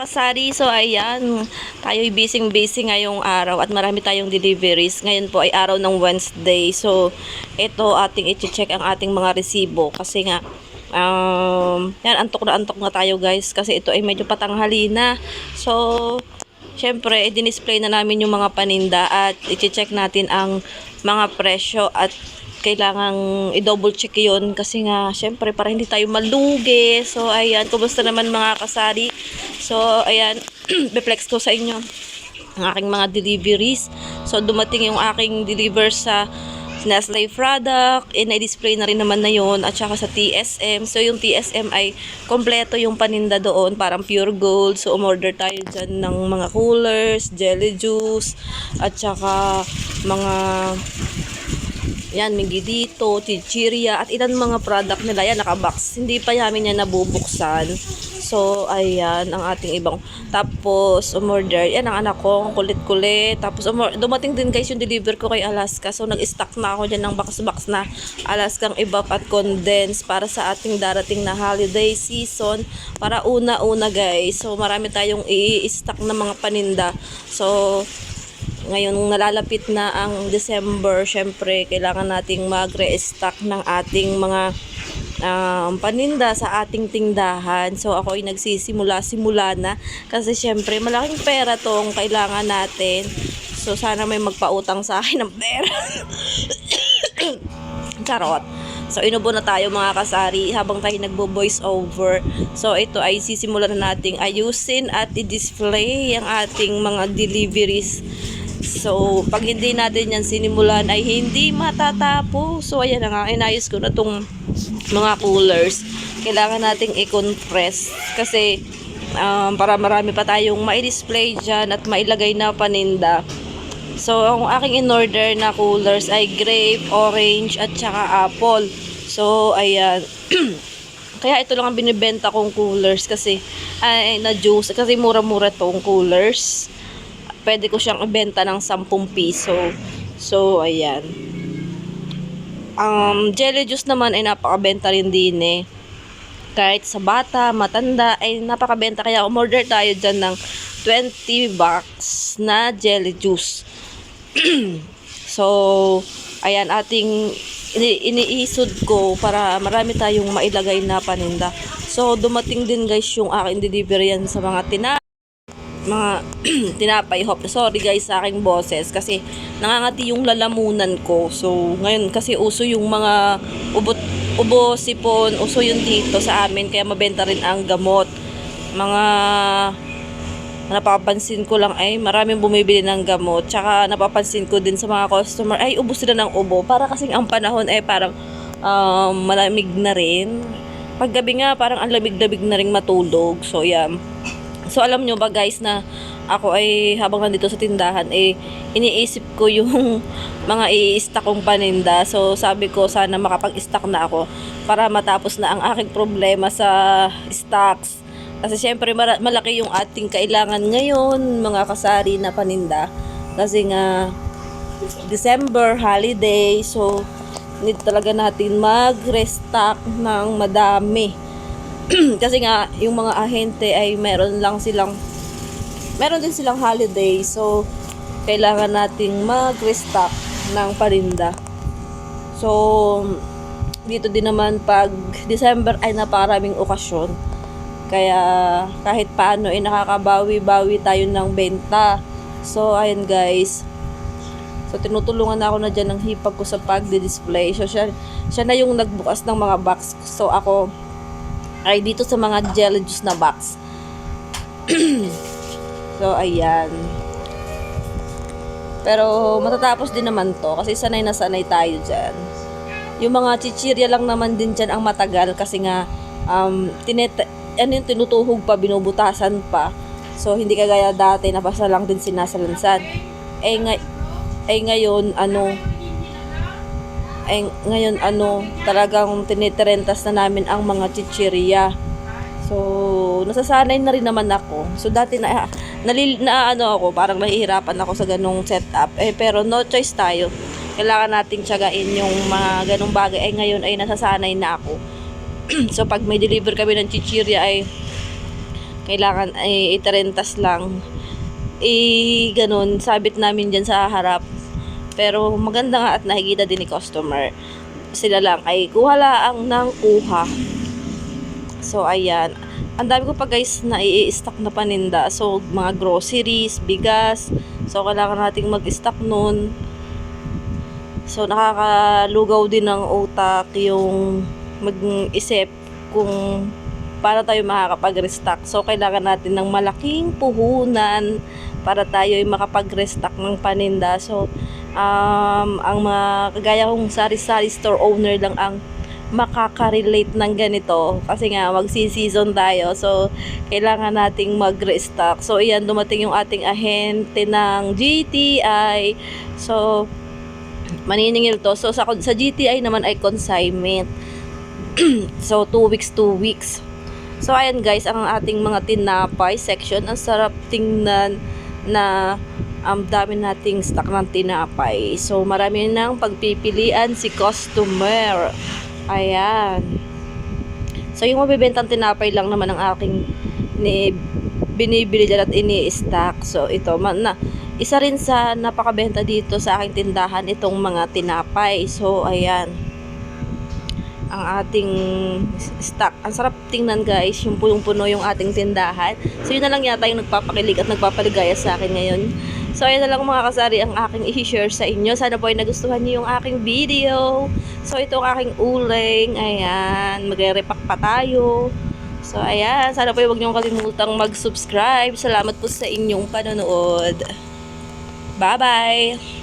Kasari, so ayan, tayo'y busy-busy ngayong araw at marami tayong deliveries. Ngayon po ay araw ng Wednesday. So, ito ating i-check ang ating mga resibo kasi nga um, yan, antok na antok na tayo guys kasi ito ay medyo patanghali na. So, syempre, i-display na namin yung mga paninda at i-check natin ang mga presyo at kailangang i-double check yun kasi nga, syempre, para hindi tayo malugi. So, ayan, kumusta naman mga kasari? So, ayan, reflex ko sa inyo ang aking mga deliveries. So, dumating yung aking deliver sa Nestle product, eh, na-display na rin naman na yun, at saka sa TSM. So, yung TSM ay kompleto yung paninda doon, parang pure gold. So, umorder tayo dyan ng mga coolers, jelly juice, at saka mga yan, Migi dito, chichirya, at ilan mga product nila. Yan, nakabox. Hindi pa namin yan nabubuksan. So, ayan, ang ating ibang. Tapos, umorder. Yan, ang anak ko, kulit-kulit. Tapos, umor- dumating din guys yung deliver ko kay Alaska. So, nag-stock na ako dyan ng box-box na Alaskang ibap at condense para sa ating darating na holiday season. Para una-una guys. So, marami tayong i-stock na mga paninda. So, ngayon nalalapit na ang December, syempre kailangan nating mag-restock ng ating mga um, paninda sa ating tindahan. So ako ay nagsisimula-simula na kasi syempre malaking pera tong kailangan natin. So sana may magpautang sa akin ng pera. Charot. So, inubo na tayo mga kasari habang tayo nagbo-voice over. So, ito ay sisimulan na nating ayusin at i-display ang ating mga deliveries. So, pag hindi natin yan sinimulan ay hindi matatapos. So, ayan na nga, inayos ko na tong mga coolers. Kailangan nating i-compress kasi um, para marami pa tayong mai-display dyan at mailagay na paninda. So, ang aking in-order na coolers ay grape, orange, at saka apple. So, ayan. Kaya ito lang ang binibenta kong coolers kasi ay na juice kasi mura-mura tong coolers. Pwede ko siyang ibenta ng 10 piso. So, ayan. Um, jelly juice naman ay napakabenta rin din eh. Kahit sa bata, matanda, ay napakabenta. Kaya umorder tayo dyan ng 20 box na jelly juice. so, ayan, ating ini- iniisod ko para marami tayong mailagay na paninda. So, dumating din guys yung aking delivery yan sa mga tina mga tinapay hop. Sorry guys sa aking boses kasi nangangati yung lalamunan ko. So, ngayon kasi uso yung mga ubot ubo, sipon, uso yun dito sa amin kaya mabenta rin ang gamot. Mga napapansin ko lang ay maraming bumibili ng gamot. Tsaka napapansin ko din sa mga customer ay ubos sila ng ubo. Para kasing ang panahon ay parang um, malamig na rin. Paggabi nga parang ang lamig-lamig na rin matulog. So yan. So alam nyo ba guys na ako ay habang nandito sa tindahan eh iniisip ko yung mga i-stock kong paninda. So sabi ko sana makapag-stock na ako para matapos na ang aking problema sa stocks. Kasi syempre malaki yung ating kailangan ngayon mga kasari na paninda. Kasi nga December holiday so need talaga natin mag-restock ng madami. kasi nga yung mga ahente ay meron lang silang meron din silang holiday. So kailangan nating mag-restock ng parinda so dito din naman pag December ay napakaraming okasyon. Kaya kahit paano ay nakakabawi-bawi tayo ng benta. So ayun guys. So, tinutulungan na ako na dyan ng hipag ko sa pagdi-display. So, siya, siya na yung nagbukas ng mga box. So, ako, ay dito sa mga jelly juice na box. so, ayan. Pero matatapos din naman to kasi sanay na sanay tayo dyan. Yung mga chichirya lang naman din dyan ang matagal kasi nga um, tinet ano yung tinutuhog pa, binubutasan pa. So, hindi kagaya dati na basta lang din sinasalansan. Eh, ngay eh ngayon, ano, eh, ngayon ano, talagang tinitrentas na namin ang mga chichirya. So, nasasanay na rin naman ako. So, dati na, nalil, na ano ako, parang nahihirapan ako sa ganong setup. Eh, pero no choice tayo. Kailangan nating tiyagain yung mga ganong bagay. Eh, ngayon ay nasasanay na ako. so, pag may deliver kami ng chichirya ay kailangan ay itarentas lang. Eh, ganun, sabit namin dyan sa harap. Pero maganda nga at nakikita din ni customer. Sila lang ay kuha laang ng kuha. So, ayan. Ang dami ko pa guys na i-stock na paninda. So, mga groceries, bigas. So, kailangan nating mag-stock nun. So, nakakalugaw din ng utak yung mag-isip kung paano tayo makakapag-restock. So, kailangan natin ng malaking puhunan para tayo ay makapag-restock ng paninda. So, um, ang mga kagaya kong sari-sari store owner lang ang makaka-relate ng ganito. Kasi nga magsi-season tayo so kailangan nating mag-restock. So iyan dumating yung ating ahente ng GTI so maniningil to. So sa, sa GTI naman ay consignment. So 2 weeks 2 weeks. So ayan guys ang ating mga tinapay section. Ang sarap tingnan na ang dami nating stock ng tinapay. So, marami nang pagpipilian si customer. Ayan. So, yung mabibentang tinapay lang naman ang aking ni, binibili dyan at ini-stock. So, ito, man, na, isa rin sa napakabenta dito sa aking tindahan itong mga tinapay. So, ayan ang ating stock. Ang sarap tingnan guys, yung punong-puno yung ating tindahan. So yun na lang yata yung nagpapakilig at nagpapaligaya sa akin ngayon. So ayun na lang mga kasari ang aking i-share sa inyo. Sana po ay nagustuhan niyo yung aking video. So ito ang aking uling. Ayan, magre-repack pa tayo. So ayan, sana po ay huwag niyo kalimutang mag-subscribe. Salamat po sa inyong panonood. Bye-bye!